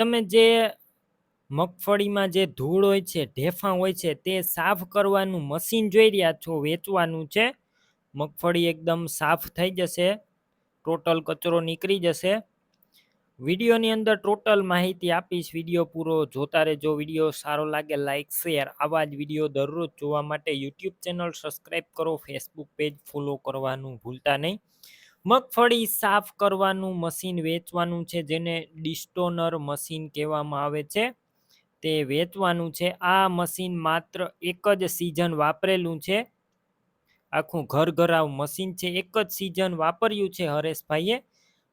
તમે જે મગફળીમાં જે ધૂળ હોય છે, ઢેફા હોય છે, તે સાફ કરવાનું મશીન જોઈ રહ્યા છો, વેચવાનું છે. મગફળી એકદમ સાફ થઈ જશે, ટોટલ કચરો નીકળી જશે. વિડીયોની અંદર ટોટલ માહિતી આપીશ, વીડિયો પૂરો જોતા રહેજો. વીડિયો સારો લાગે લાઇક શેર, આવા જ વીડિયો દરરોજ જોવા માટે યુટ્યુબ ચેનલ સબસ્ક્રાઈબ કરો, ફેસબુક પેજ ફોલો કરવાનું ભૂલતા નહીં. મગફળી સાફ કરવાનું મશીન વેચવાનું છે, જેને ડિસ્ટોનર મશીન કહેવામાં આવે છે. તે વેચવાનું છે. આ મશીન માત્ર એક જ સિઝન વાપરેલું છે. આખું ઘર ઘરાવ મશીન છે. એક જ સિઝન વાપર્યું છે હરેશભાઈએ.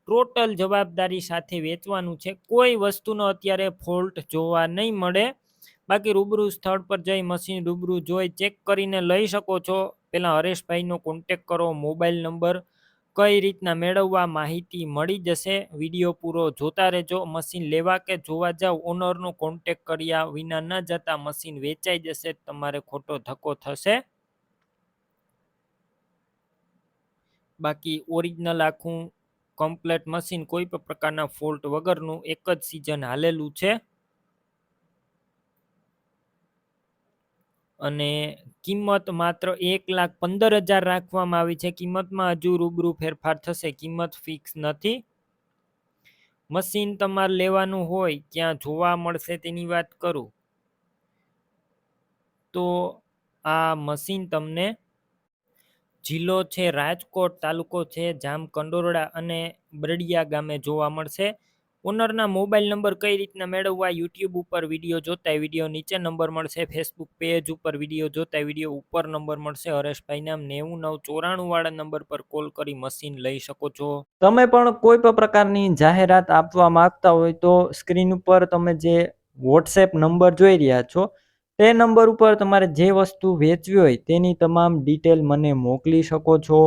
ટોટલ જવાબદારી સાથે વેચવાનું છે. કોઈ વસ્તુનો અત્યારે ફોલ્ટ જોવા નહીં મળે. બાકી રૂબરૂ સ્થળ પર જઈ મશીન રૂબરૂ જોઈ ચેક કરીને લઈ શકો છો. પહેલાં હરેશભાઈનો કોન્ટેક કરો, મોબાઈલ નંબર કઈ રીતના મેળવવા માહિતી મળી જશે? વીડિયો પૂરો જોતા રહેજો. મશીન લેવા કે જોવા જાવ ઓનરનો કોન્ટેક કર્યા વિના ન જતા મશીન વેચાઈ જશે, તમારે ખોટો ધક્કો થશે. બાકી ઓરિજિનલ આખું કમ્પ્લેટ મશીન કોઈ પણ પ્રકારના ફોલ્ટ વગરનું એક જ સિઝન હાલેલું છે. અને કિંમત માત્ર એક લાખ પંદર હજાર રાખવામાં આવી છે. કિંમતમાં હજુ રૂબરૂ ફેરફાર થશે. કિંમત ફિક્સ નથી. મશીન તમારે લેવાનું હોય ક્યાં જોવા મળશે તેની વાત કરું. તો આ મશીન તમને જિલ્લો છે, રાજકોટ તાલુકો છે જામ કંડોરડા અને બરડિયા ગામે જોવા મળશે. ઓનરના મોબાઈલ નંબર કઈ રીતના મેળવવા યુટ્યુબ ઉપર વીડિયો જોતા વીડિયો નીચે નંબર મળશે, ફેસબુક પેજ ઉપર વીડિયો જોતા વીડિયો ઉપર નંબર મળશે. હરેશભાઈના નેવું નવ ચોરાણું વાળા નંબર પર કોલ કરી મશીન લઈ શકો છો. તમે પણ કોઈ પણ પ્રકારની જાહેરાત આપવા માંગતા હોય તો સ્ક્રીન ઉપર તમે જે વોટ્સએપ નંબર જોઈ રહ્યા છો, તે નંબર ઉપર તમારે જે વસ્તુ વેચવી હોય તેની તમામ ડિટેલ મને મોકલી શકો છો.